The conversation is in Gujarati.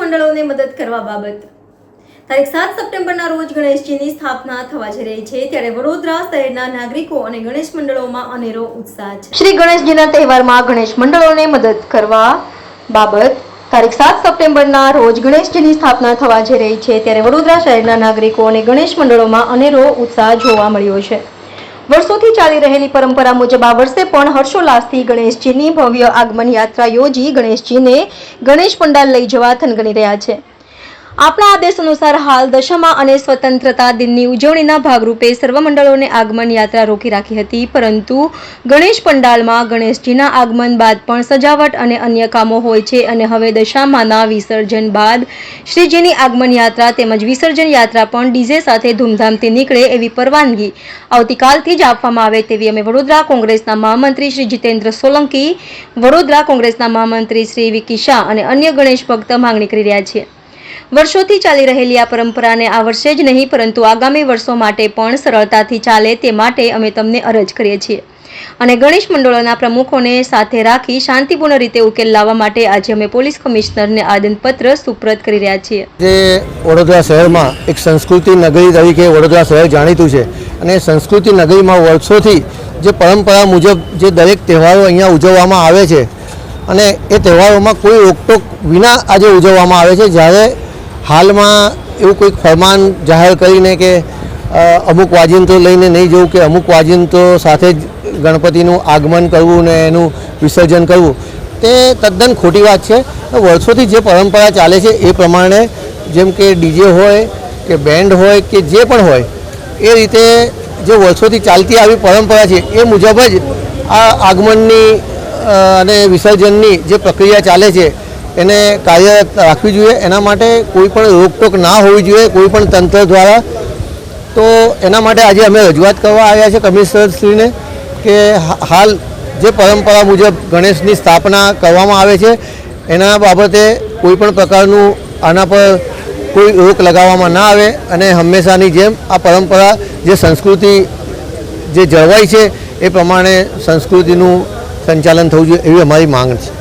મંડળોને મદદ કરવા બાબત. તારીખ સાત સપ્ટેમ્બરના રોજ ગણેશજીની સ્થાપના થવા જઈ રહી છે, ત્યારે વડોદરા શહેરના નાગરિકો અને ગણેશ મંડળોમાં અનેરો ઉત્સાહ છે. શ્રી ગણેશજીના તહેવારમાં ગણેશ મંડળોને મદદ કરવા બાબત તારીખ સાત સપ્ટેમ્બરના રોજ ગણેશજીની સ્થાપના થવા જઈ રહી છે, ત્યારે વડોદરા શહેરના નાગરિકો અને ગણેશ મંડળોમાં અનેરો ઉત્સાહ જોવા મળ્યો છે. વર્ષોથી ચાલી રહેલી પરંપરા મુજબ આ વર્ષે પણ હર્ષોલ્લાસથી ગણેશજીની ભવ્ય આગમન યાત્રા યોજી ગણેશજીને ગણેશ પંડાલ લઈ જવા થનગણી રહ્યા છે. આપણા આદેશ અનુસાર હાલ દશમા અને સ્વતંત્રતા દિનની ઉજવણીના ભાગરૂપે સર્વ મંડળોને આગમન યાત્રા રોકી રાખી હતી, પરંતુ ગણેશ પંડાલમાં ગણેશજીના આગમન બાદ પણ સજાવટ અને અન્ય કામો હોય છે અને હવે દશામાના વિસર્જન બાદ શ્રીજીની આગમન યાત્રા તેમજ વિસર્જન યાત્રા પણ ડીજે સાથે ધૂમધામથી નીકળે એવી પરવાનગી આવતીકાલથી જ આપવામાં આવે તેવી અમે વડોદરા કોંગ્રેસના મહામંત્રી શ્રી જીતેન્દ્ર સોલંકી, વડોદરા કોંગ્રેસના મહામંત્રી શ્રી વિકી શાહ અને અન્ય ગણેશ ભક્ત માંગણી કરી રહ્યા છીએ. વર્ષોથી ચાલી રહેલી આ પરંપરાને આ વર્ષે જ નહીં, પરંતુ આગામી વર્ષો માટે પણ સરળતાથી ચાલે તે માટે અમે તમને અરજ કરીએ છીએ. અને ગણેશ મંડળોના પ્રમુખોને સાથે રાખી શાંતિપૂર્ણ રીતે ઉકેલ લાવવા માટે આજે અમે પોલીસ કમિશનરને આદનપત્ર સુપ્રત કરી રહ્યા છીએ. જે વડોદરા શહેરમાં એક સંસ્કૃતિ નગરી તરીકે વડોદરા શહેર જાણીતું છે અને સંસ્કૃતિ નગરીમાં વર્ષોથી જે પરંપરા મુજબ જે દરેક તહેવારો અહીંયા ઉજવવામાં આવે છે અને એ તહેવારોમાં કોઈ રોકટોક વિના આજે ઉજવવામાં આવે છે. જ્યારે હાલમાં એવું કોઈક ફરમાન જાહેર કરીને કે અમુક વાજિંત્રો લઈને નહીં જવું કે અમુક વાજિંત્રો સાથે જ ગણપતિનું આગમન કરવું ને એનું વિસર્જન કરવું, તે તદ્દન ખોટી વાત છે. વર્ષોથી જે પરંપરા ચાલે છે એ પ્રમાણે જેમ કે ડીજે હોય કે બેન્ડ હોય કે જે પણ હોય, એ રીતે જે વર્ષોથી ચાલતી આવી પરંપરા છે એ મુજબ જ આ આગમનની અને વિસર્જનની જે પ્રક્રિયા ચાલે છે, એને કાર્યરત રાખવી જોઈએ. એના માટે કોઈ પણ રોકટોક ના હોવી જોઈએ, કોઈ પણ તંત્ર દ્વારા. તો એના માટે આજે અમે રજૂઆત કરવા આવ્યા છે કમિશનરશ્રીને કે હાલ જે પરંપરા મુજબ ગણેશની સ્થાપના કરવામાં આવે છે, એના બાબતે કોઈ પણ પ્રકારનું આના પર કોઈ રોક લગાવવામાં ના આવે અને હંમેશાની જેમ આ પરંપરા, જે સંસ્કૃતિ જે જળવાઈ છે, એ પ્રમાણે સંસ્કૃતિનું સંચાલન થવું જોઈએ એવી અમારી માંગ છે.